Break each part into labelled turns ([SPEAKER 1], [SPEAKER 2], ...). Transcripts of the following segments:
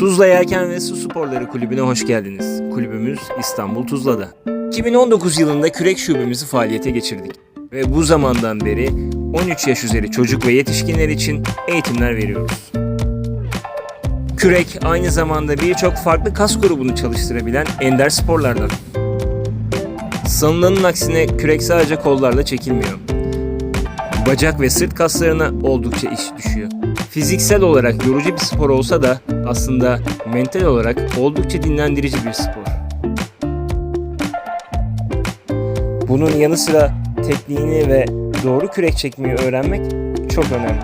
[SPEAKER 1] Tuzla Yelken ve Su Sporları Kulübü'ne hoş geldiniz. Kulübümüz İstanbul Tuzla'da. 2019 yılında kürek şubemizi faaliyete geçirdik. Ve bu zamandan beri 13 yaş üzeri çocuk ve yetişkinler için eğitimler veriyoruz. Kürek aynı zamanda birçok farklı kas grubunu çalıştırabilen ender sporlardan. Sanılanın aksine kürek sadece kollarla çekilmiyor. Bacak ve sırt kaslarına oldukça iş düşüyor. Fiziksel olarak yorucu bir spor olsa da aslında mental olarak oldukça dinlendirici bir spor. Bunun yanı sıra tekniğini ve doğru kürek çekmeyi öğrenmek çok önemli.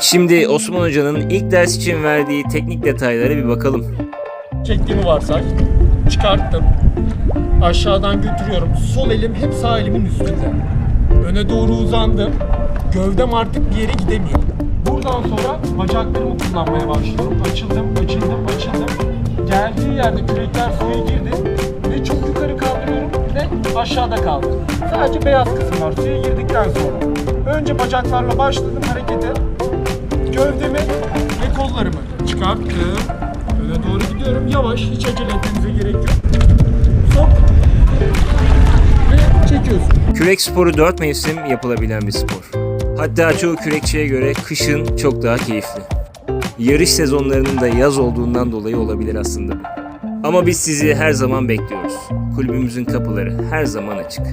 [SPEAKER 1] Şimdi Osman Hoca'nın ilk ders için verdiği teknik detaylara bir bakalım.
[SPEAKER 2] çektiğimi varsay. Çıkarttım. Aşağıdan götürüyorum. Sol elim hep sağ elimin üstünde. Öne doğru uzandım. Gövdem artık bir yere gidemiyor. Buradan sonra bacaklarımı kullanmaya başlıyorum. Açıldım, açıldım, açıldım. Geldiği yerde kürekler suya girdi. Ve çok yukarı kaldırıyorum ve aşağıda kaldı. Sadece beyaz kısım var suya girdikten sonra. Önce bacaklarla başladım harekete. Gövdemi ve kollarımı çıkarttım. Öne doğru gidiyorum. Yavaş, hiç acele etmenize gerek yok. Sok. Ve çekiyorsun.
[SPEAKER 1] Kürek sporu 4 mevsim yapılabilen bir spor. Hatta çoğu kürekçiye göre kışın çok daha keyifli. Yarış sezonlarının da yaz olduğundan dolayı olabilir aslında. Ama biz sizi her zaman bekliyoruz. Kulübümüzün kapıları her zaman açık.